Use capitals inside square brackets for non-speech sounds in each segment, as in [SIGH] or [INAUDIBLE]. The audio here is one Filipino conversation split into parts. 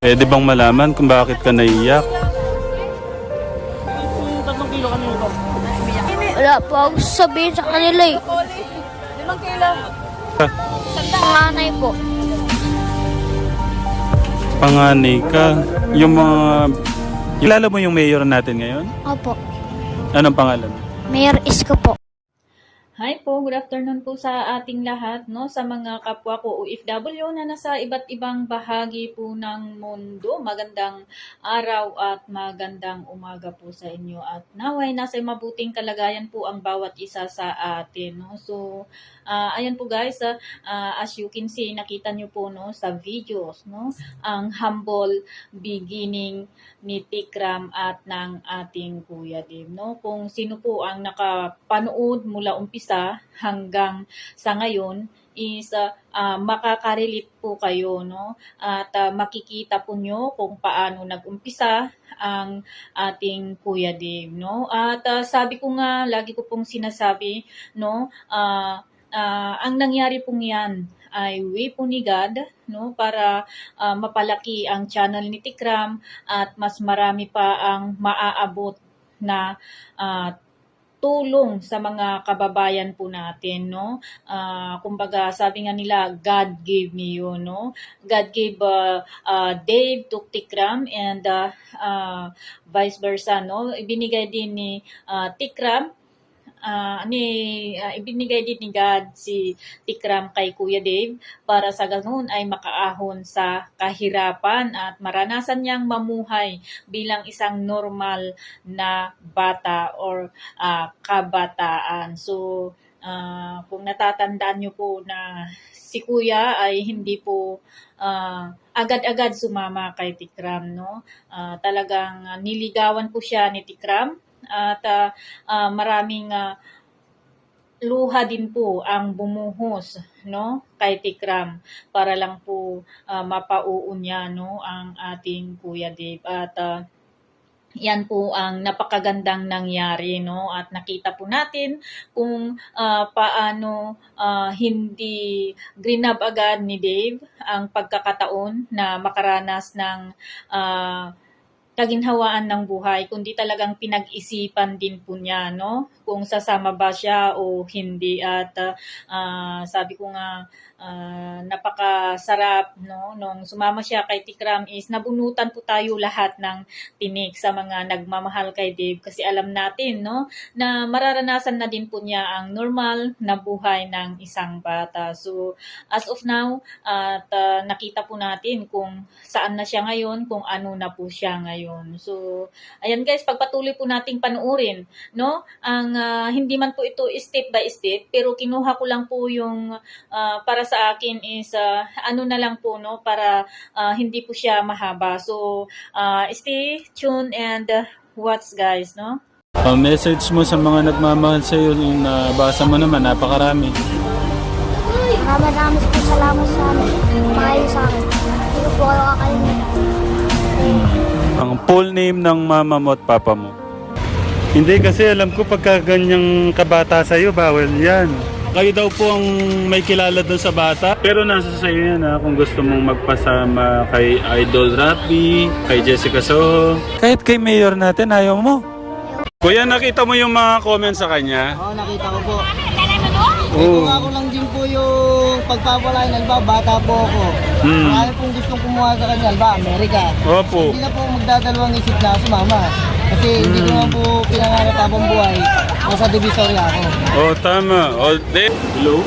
Pwede bang malaman kung bakit ka naiyak? Wala po ako sabihin sa kanila eh. Limang kilo. Panganay po. Panganay ka. Yung mga... Kilala mo yung mayor natin ngayon? Opo. Anong pangalan? Mayor Isko po. Hi po, good afternoon po sa ating lahat, no? Sa mga kapwa ko OFW na nasa iba't ibang bahagi po ng mundo. Magandang araw at magandang umaga po sa inyo. At naway, nasa mabuting kalagayan po ang bawat isa sa atin, no? So, ah, ayan po guys, ah, as you can see, nakita nyo po, no, sa videos, no? Ang humble beginning ni Tikram at ng ating Kuya Dim, no? Kung sino po ang nakapanood mula umpisa hanggang sa ngayon is uh, uh, makakarelate po kayo, no? At uh, makikita po nyo kung paano nag-umpisa ang ating Kuya Dim, no? At uh, sabi ko nga, lagi ko pong sinasabi, no? Uh, uh, ang nangyari pong yan ay way po ni God, no, para ah, mapalaki ang channel ni Tikram at mas marami pa ang maaabot na ah, tulong sa mga kababayan po natin, no? Ah, kumbaga, sabi nga nila, God gave me you, no? God gave uh, uh, Dave to Tikram and uh, uh, vice versa, no? Ibinigay din ni uh, Tikram ah, ni ah, ibinigay din ni God si Tikram kay Kuya Dave para sa ganun ay makaahon sa kahirapan at maranasan niyang mamuhay bilang isang normal na bata or ah, kabataan. So, ah, kung natatandaan niyo po na si Kuya ay hindi po ah, agad-agad sumama kay Tikram, no? Ah, talagang niligawan po siya ni Tikram at ah, ah, maraming ah, luha din po ang bumuhos no kay Tikram para lang po ah, mapauun no ang ating Kuya Dave. At ah, yan po ang napakagandang nangyari no at nakita po natin kung ah, paano ah, hindi grinab agad ni Dave ang pagkakataon na makaranas ng ah, kaginhawaan ng buhay, kundi talagang pinag-isipan din po niya, no? Kung sasama ba siya o hindi. At ah, sabi ko nga, ah, napakasarap, no? Nung sumama siya kay Tikram is nabunutan po tayo lahat ng tinik sa mga nagmamahal kay Dave kasi alam natin, no? Na mararanasan na din po niya ang normal na buhay ng isang bata. So, as of now, at ah, nakita po natin kung saan na siya ngayon, kung ano na po siya ngayon. So, ayan guys, pagpatuloy po nating panuorin, no? Ang ah, hindi man po ito step by step, pero kinuha ko lang po yung ah, para sa akin is ah, ano na lang po, no? Para ah, hindi po siya mahaba. So, ah, stay tuned and ah, watch guys, no? Ang message mo sa mga nagmamahal sa iyo, yung nabasa mo naman, napakarami. Maraming maraming po salamat sa amin. Mahal sa akin. Hindi ko po full name ng mama mo at papa mo. Hindi kasi alam ko pagka ganyang kabata sa iyo, bawal yan. Kayo daw po ang may kilala doon sa bata. Pero nasa sa iyo yan ha, kung gusto mong magpasama kay Idol Rappy, kay Jessica Soho. Kahit kay Mayor natin, ayaw mo. Kuya, nakita mo yung mga comments sa kanya? Oo, nakita ko po. Oo. Kung ako lang din po yung pagpapalain, alba, bata po ako. Hmm. Marami pong gustong kumuha sa kanya, alba, Amerika. Opo. Hindi na po magdadalawang isip na sumama. Kasi hindi ko Hmm. naman po pinangarap habang buhay. Nasa divisoria ako. Oh, tama. Oh, de- Hello?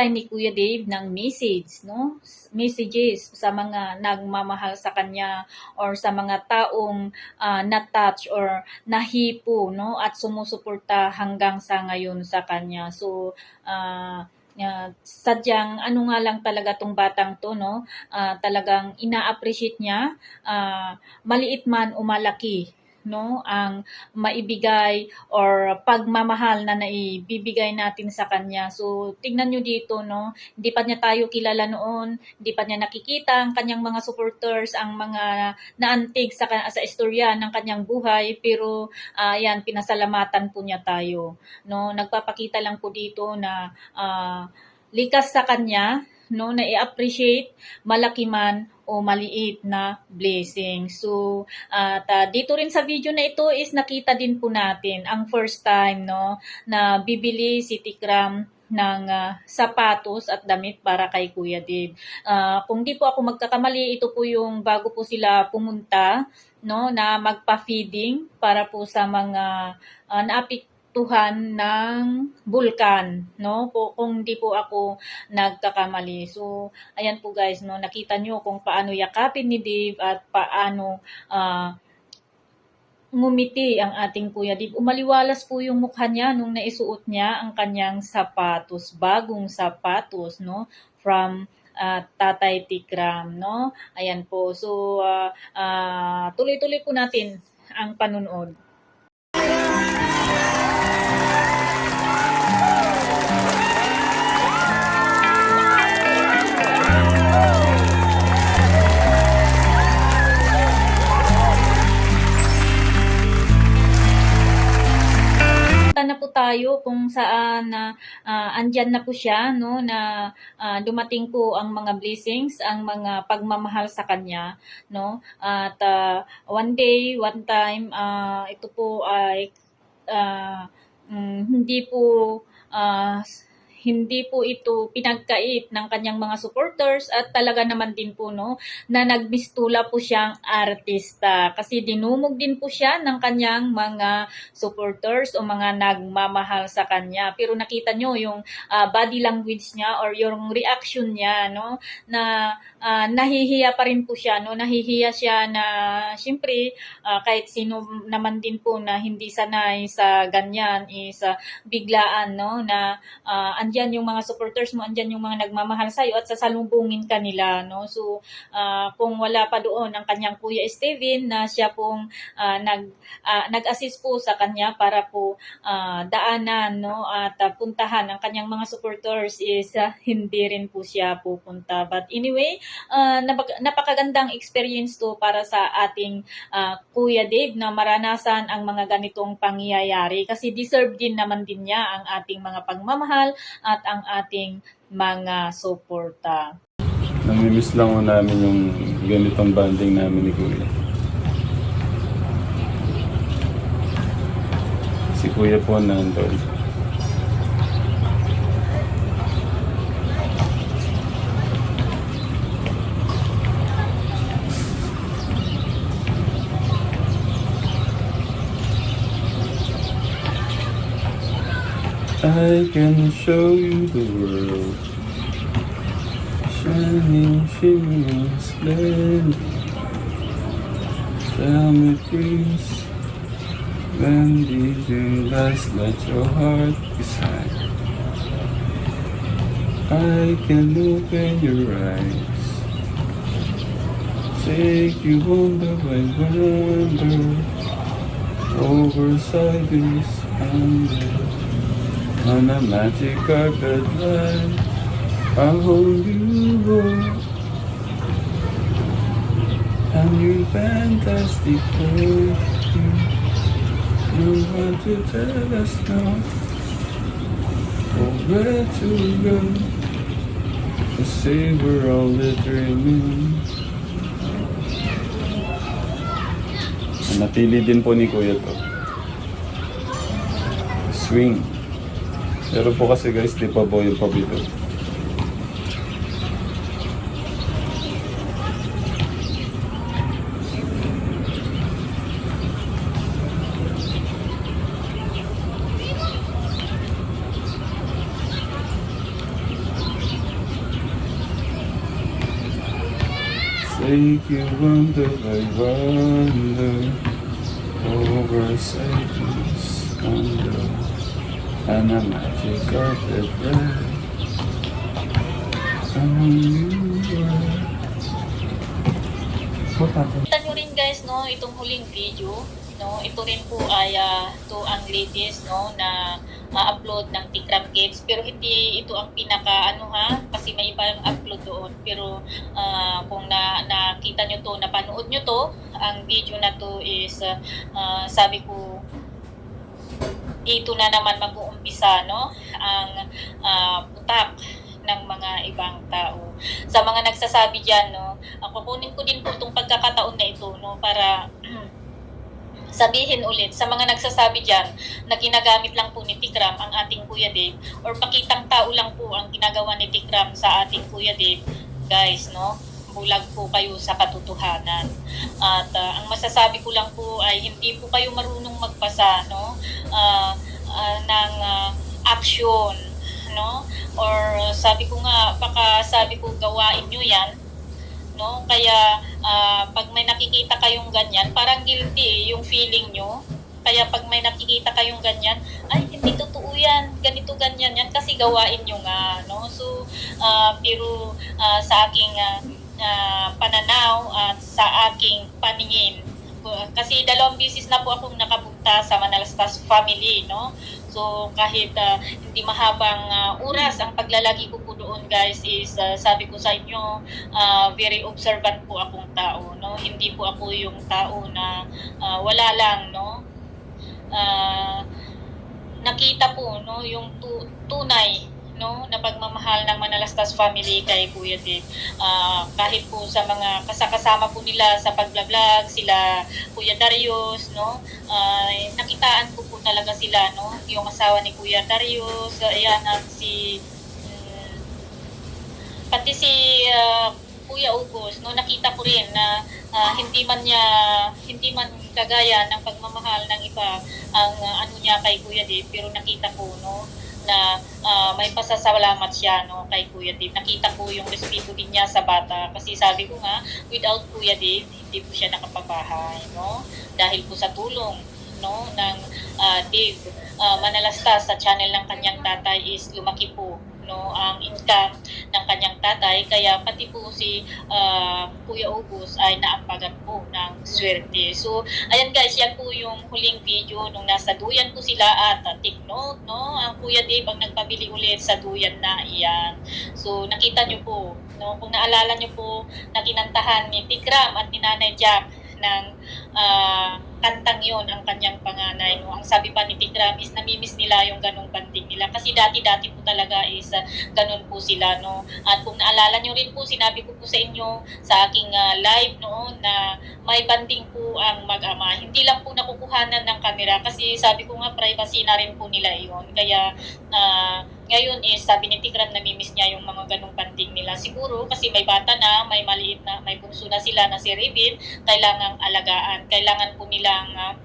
Bibigay ni Kuya Dave ng message, no? Messages sa mga nagmamahal sa kanya or sa mga taong ah, na-touch or nahipo, no? At sumusuporta hanggang sa ngayon sa kanya. So, ah, ah, sadyang ano nga lang talaga tong batang to, no? Ah, talagang ina-appreciate niya, ah, maliit man o malaki, no ang maibigay or pagmamahal na naibibigay natin sa kanya. So tingnan nyo dito no, hindi pa niya tayo kilala noon, hindi pa niya nakikita ang kanyang mga supporters, ang mga naantig sa sa istorya ng kanyang buhay, pero yan pinasalamatan po niya tayo. No, nagpapakita lang po dito na ah, likas sa kanya no na i-appreciate malaki man o maliit na blessing. So, at ah, dito rin sa video na ito is nakita din po natin ang first time no na bibili si Tikram ng ah, sapatos at damit para kay Kuya Dave. Ah, kung di po ako magkakamali, ito po yung bago po sila pumunta no na magpa-feeding para po sa mga uh, naapektuhan ng bulkan no po kung di po ako nagkakamali. So ayan po guys no nakita nyo kung paano yakapin ni Dave at paano ah, ngumiti ang ating Kuya Dave. Umaliwalas po yung mukha niya nung naisuot niya ang kanyang sapatos, bagong sapatos, no? From ah, Tatay Tikram, no? Ayan po. So, ah, ah, tuloy-tuloy po natin ang panunood. Kung saan na ah, andyan na po siya no na ah, dumating po ang mga blessings, ang mga pagmamahal sa kanya no. At ah, one day, one time ah, ito po ay ah, mm, hindi po ah, hindi po ito pinagkait ng kanyang mga supporters at talaga naman din po no na nagbistula po siyang artista. Kasi dinumog din po siya ng kanyang mga supporters o mga nagmamahal sa kanya. Pero nakita nyo yung ah, body language niya or yung reaction niya no na ah, nahihiya pa rin po siya no. Nahihiya siya na syempre ah, kahit sino naman din po na hindi sanay sa ganyan is ah, biglaan no na ah, andyan yung mga supporters mo, andyan yung mga nagmamahal sa iyo at sasalubungin ka nila no. So ah, kung wala pa doon ang kanyang kuya Steven na siya pong ah, nag ah, nag-assist po sa kanya para po ah, daanan no at ah, puntahan ang kanyang mga supporters is ah, hindi rin po siya pupunta. But anyway, ah, napag- napakagandang experience to para sa ating ah, Kuya Dave na maranasan ang mga ganitong pangyayari kasi deserve din naman din niya ang ating mga pagmamahal at ang ating mga suporta. Namimiss lang namin yung ganitong banding namin ni Kuya. Si Kuya po nandun. I can show you the world. Shining, shimmering, splendid. Tell me please, when did you last let your heart decide? I can in your eyes, take you wonder by wonder, over sideways under, on a magic carpet ride. I'll hold you boy And you fantastic perfume You want to tell us now Oh, where to go To we're all the dreaming. Natili din po ni Kuya to Swing Pero po kasi guys, di pa po yung pabito. Take you wonder by wonder over cycles under and a magic carpet ride. On you were. Kita nyo rin guys, no, itong huling video no ito rin po ay ah, to ang latest no na ma-upload ng Tikram Kids pero hindi ito ang pinaka ano ha kasi may iba yung upload doon pero ah, kung na nakita nyo to napanood nyo to ang video na to is ah, ah, sabi ko dito na naman mag-uumpisa no ang ah, putak ng mga ibang tao. Sa mga nagsasabi diyan no, ako kunin ko din po itong pagkakataon na ito no para [CLEARS THROAT] sabihin ulit sa mga nagsasabi diyan na ginagamit lang po ni Tikram ang ating Kuya Dave or pakitang tao lang po ang ginagawa ni Tikram sa ating Kuya Dave. Guys, no? Bulag po kayo sa katotohanan. At ah, ang masasabi ko lang po ay hindi po kayo marunong magpasa no? Ah, ah, ng ah, action no? Or sabi ko nga baka sabi ko gawain nyo yan no? Kaya ah, pag may nakikita kayong ganyan parang guilty eh, yung feeling nyo. Kaya pag may nakikita kayong ganyan ay hindi totoo yan ganito ganyan yan kasi gawain nyo nga no? So ah, pero ah, sa aking ah, ah, pananaw at sa aking paningin kasi dalawang bisis na po akong nakapunta sa Manalastas family, no? So, kahit ah, hindi mahabang ah, oras ang paglalagi ko po doon, guys, is ah, sabi ko sa inyo, ah, very observant po akong tao, no? Hindi po ako yung tao na ah, wala lang, no? Ah, nakita po, no, yung tu- tunay no na pagmamahal ng Manalastas family kay Kuya Dave. Ah, kahit po sa mga kasakasama po nila sa pagbablog, sila Kuya Darius, no? ay nakitaan ko po talaga sila, no? Yung asawa ni Kuya Darius, ayan at si mm, pati si ah, Kuya Ugos, no, nakita ko rin na ah, hindi man niya hindi man kagaya ng pagmamahal ng iba ang ah, ano niya kay Kuya Dave, pero nakita ko no na ah, may pasasalamat siya no kay Kuya Dave. Nakita ko yung respeto din niya sa bata. Kasi sabi ko nga without Kuya Dave hindi po siya nakapabahay no? Dahil po sa tulong no ng ah, Dave. Ah, Manalastas sa channel ng kanyang tatay is lumaki po no ang income ng kanyang tatay kaya pati po si ah, Kuya August ay naambagan po ng swerte. So ayan guys, yan po yung huling video nung nasa duyan po sila at uh, take note no, ang Kuya Dave ang nagpabili ulit sa duyan na iyan. So nakita niyo po no, kung naalala niyo po na kinantahan ni Tikram at ni Nanay Jack ng ah, kantang yon ang kanyang panganay. No? Ang sabi pa ni Tikram is namimiss nila yung ganong banding nila. Kasi dati-dati po talaga is ah, ganun po sila. No? At kung naalala nyo rin po, sinabi ko po sa inyo sa aking ah, live noon na may banding po ang mag-ama. Hindi lang po nakukuhanan ng kamera kasi sabi ko nga privacy na rin po nila yon Kaya ah, ngayon is sabi ni Tikram namimiss niya yung mga ganong banding nila. Siguro kasi may bata na, may maliit na, may bunso na sila na si Revit, kailangang alagaan. Kailangan po nilang ah,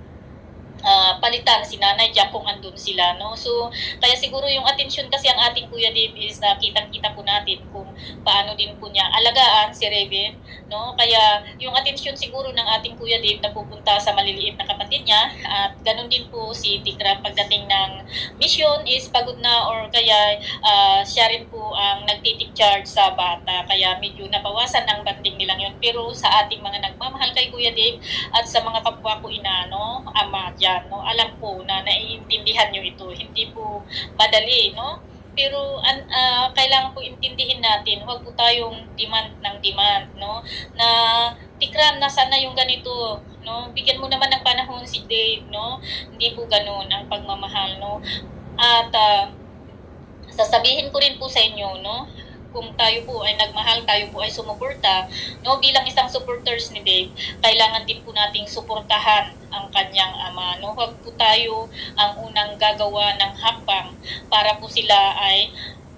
ah, palitan si Nanay Jack kung andun sila, no? So, kaya siguro yung atensyon kasi ang ating Kuya Dave is na kitang-kita po natin kung paano din po niya alagaan si Raven, no? Kaya yung atensyon siguro ng ating Kuya Dave na pupunta sa maliliit na kapatid niya at ganun din po si Tikram pagdating ng mission is pagod na or kaya ah, siya rin po ang nagtitik charge sa bata. Kaya medyo nabawasan ng banding nilang yun. Pero sa ating mga nagmamahal kay Kuya Dave at sa mga kapwa ko ina no ama dyan no alam po na naiintindihan nyo ito. Hindi po madali no? Pero an, ah, kailangan po intindihin natin huwag po tayong demand ng demand no? Na tikram na yung ganito? No? Bigyan mo naman ng panahon si Dave no? Hindi po ganoon ang pagmamahal no? At ah, sasabihin ko rin po sa inyo no kung tayo po ay nagmahal, tayo po ay sumuporta, no, bilang isang supporters ni Dave, kailangan din po nating suportahan ang kanyang ama. No? Huwag po tayo ang unang gagawa ng hakbang para po sila ay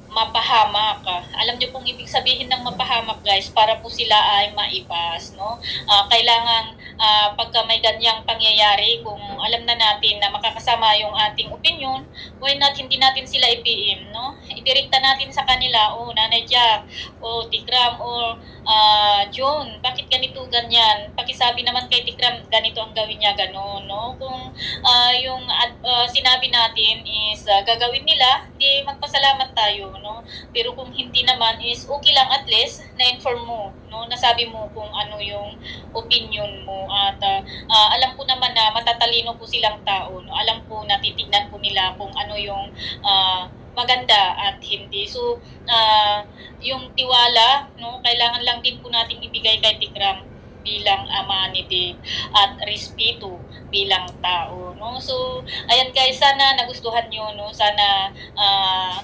mapahamak. Alam niyo pong ibig sabihin ng mapahamak guys, para po sila ay maipas, no? Ah, kailangan ah, pagka may ganyang pangyayari, kung alam na natin na makakasama yung ating opinion, why not hindi natin sila i-PM, no? Direkta natin sa kanila, oh, Nanay Jack, o Tikram, o ah, John, bakit ganito, ganyan? Pakisabi naman kay Tikram, ganito ang gawin niya, gano'n, no? Kung ah, yung ah, sinabi natin is ah, gagawin nila, di magpasalamat tayo, no? Pero kung hindi naman is okay lang at least na-inform mo, no? Nasabi mo kung ano yung opinion mo at ah, ah, alam ko naman na matatalino po silang tao, no? Alam ko na titignan po nila kung ano yung ah, maganda at hindi. So, ah, yung tiwala, no, kailangan lang din po nating ibigay kay Tikram bilang ama ni Dave at respeto bilang tao no so ayan guys sana nagustuhan nyo no sana ma-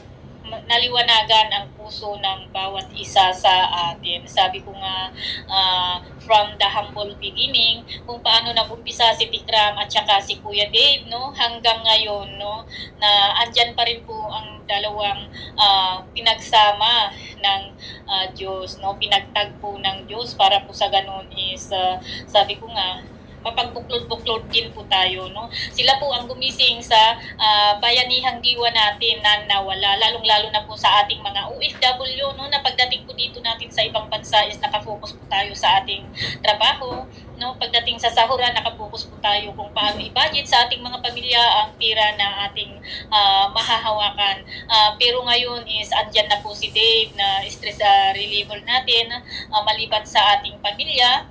naliwanagan ang puso ng bawat isa sa atin. Sabi ko nga ah, from the humble beginning kung paano nag-umpisa si Tikram at saka si Kuya Dave no hanggang ngayon no na andyan pa rin po ang dalawang ah, pinagsama ng ah, Diyos no pinagtagpo ng Diyos para po sa ganun is ah, sabi ko nga mapagbuklod-buklod din po tayo no? Sila po ang gumising sa ah, bayanihang diwa natin na nawala lalong-lalo na po sa ating mga OFW no? Na pagdating po dito natin sa ibang bansa is nakafocus po tayo sa ating trabaho no? Pagdating sa sahuran nakafocus po tayo kung paano i-budget sa ating mga pamilya ang tira na ating ah, mahahawakan. Ah, pero ngayon is andyan na po si Dave na stress ah, reliever natin ah, maliban sa ating pamilya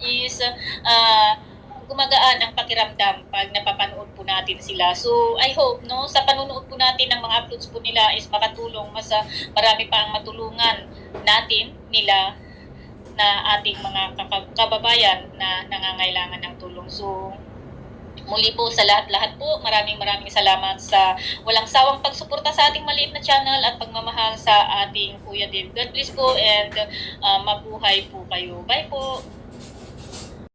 is ah, gumagaan ang pakiramdam pag napapanood po natin sila. So, I hope, no, sa panunood po natin ng mga uploads po nila is makatulong, mas ah, marami pa ang matulungan natin, nila, na ating mga kababayan na nangangailangan ng tulong. So, muli po sa lahat-lahat po, maraming maraming salamat sa walang sawang pagsuporta sa ating maliit na channel at pagmamahal sa ating Kuya Dave. God bless po and ah, mabuhay po kayo. Bye po!